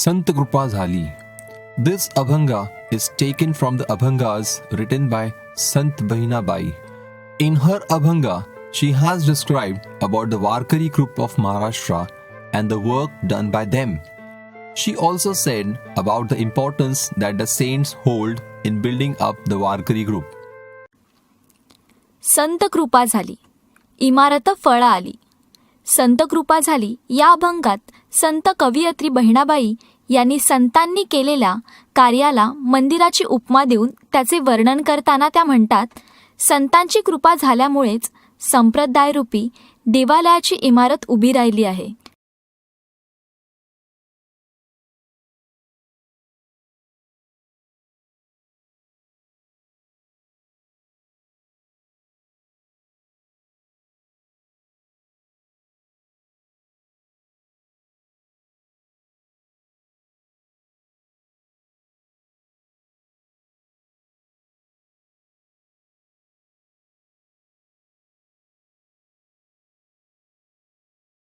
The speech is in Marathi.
Sant Krupa Zali. This Abhanga is taken from the Abhangas written by Sant bahinabai In her Abhanga, she has described about the Warkari group of Maharashtra and the work done by them. She also said about the importance that the saints hold in building up the Warkari group. संत कृपा झाली इमारत फळा आली संत कृपा झाली या अभंगात संत कवयित्री बहिणाबाई यांनी संतांनी केलेल्या कार्याला मंदिराची उपमा देऊन त्याचे वर्णन करताना त्या म्हणतात संतांची कृपा झाल्यामुळेच संप्रदायरूपी देवालयाची इमारत उभी राहिली आहे.